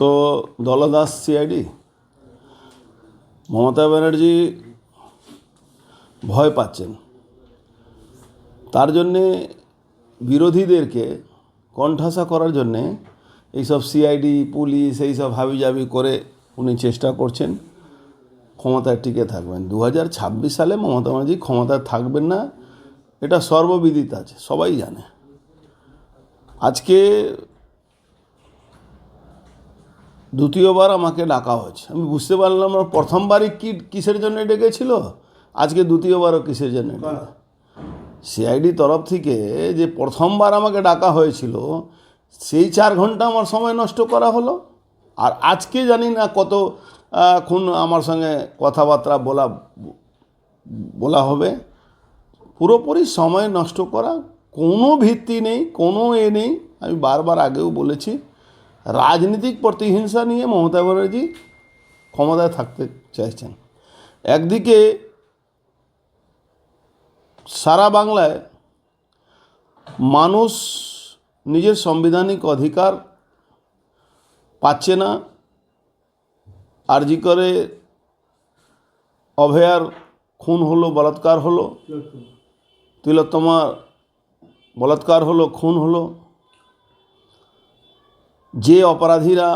তো দলদাস সিআইডি মমতা ব্যানার্জি ভয় পাচ্ছেন। তার জন্যে বিরোধীদেরকে কণ্ঠাসা করার জন্যে এইসব সিআইডি পুলিশ, এইসব হাবিজাবি করে উনি চেষ্টা করছেন। ক্ষমতায় টিকে থাকবেন। দু হাজার ছাব্বিশ সালে মমতা ব্যানার্জি ক্ষমতায় থাকবেন না, এটা সর্ববিদিত আছে, সবাই জানে। আজকে দ্বিতীয়বার আমাকে ডাকা হয়েছে। আমি বুঝতে পারলাম না প্রথমবারই কি কিসের জন্য ডেকেছিল? আজকে দ্বিতীয়বারও কিসের জন্য সিআইডি তরফ থেকে যে প্রথমবার আমাকে ডাকা হয়েছিল সেই চার ঘণ্টা আমার সময় নষ্ট করা হলো। আর আজকে জানি না কত খুন আমার সঙ্গে কথাবার্তা বলা বলা হবে। পুরোপুরি সময় নষ্ট করা কোনো ভিত্তি নেই কোনো এ নেই। আমি বারবার আগেও বলেছি রাজনীতিক প্রতিহিংসা নিয়ে মমতা ব্যানার্জি ক্ষমতায় থাকতে চাইছেন। একদিকে সারা বাংলায় মানুষ নিজের সাংবিধানিক অধিকার পাচ্ছে না, আরজি করে অভয়ার খুন হলো, বলাৎকার হলো, তিলোত্তমার বলাৎকার হলো, খুন হলো যে অপরাধীরা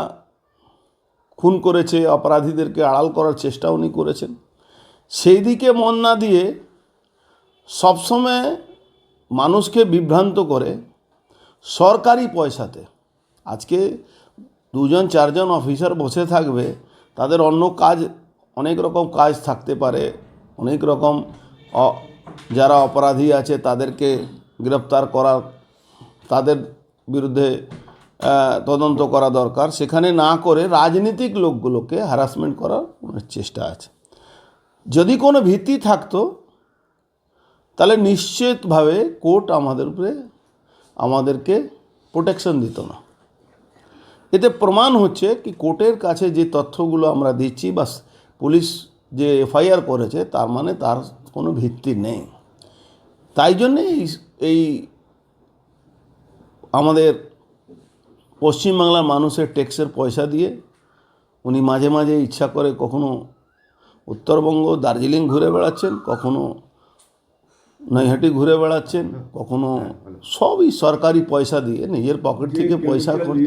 খুন করেছে, অপরাধীদেরকে আড়াল করার চেষ্টা উনি করেছেন। সেই দিকে মন না দিয়ে সবসময় মানুষকে বিভ্রান্ত করে সরকারি পয়সাতে। আজকে দুজন, চারজন অফিসার বসে থাকবে, তাদের অন্য কাজ, অনেক রকম কাজ থাকতে পারে। অনেক রকম যারা অপরাধী আছে তাদেরকে গ্রেপ্তার করা তাদের বিরুদ্ধে তদন্ত করা দরকার। সেখানে না করে রাজনীতিক লোকগুলোকে হ্যারাসমেন্ট করার চেষ্টা আছে। যদি কোনো ভিত্তি থাকতো, তাহলে নিশ্চিতভাবে কোর্ট আমাদের উপরে আমাদেরকে প্রোটেকশন দিত না। এতে প্রমাণ হচ্ছে কি কোর্টের কাছে যে তথ্যগুলো আমরা দিচ্ছি বা পুলিশ যে এফআইআর করেছে, তার মানে তার কোনো ভিত্তি নেই। তাই জন্যে এই আমাদের পশ্চিমবাংলার মানুষের ট্যাক্সের পয়সা দিয়ে উনি মাঝে মাঝে ইচ্ছা করে কখনো উত্তরবঙ্গ দার্জিলিং ঘুরে বেড়াচ্ছেন কখনো নৈহাটি ঘুরে বেড়াচ্ছেন কখনো সবই সরকারি পয়সা দিয়ে নিজের পকেট থেকে পয়সা করে।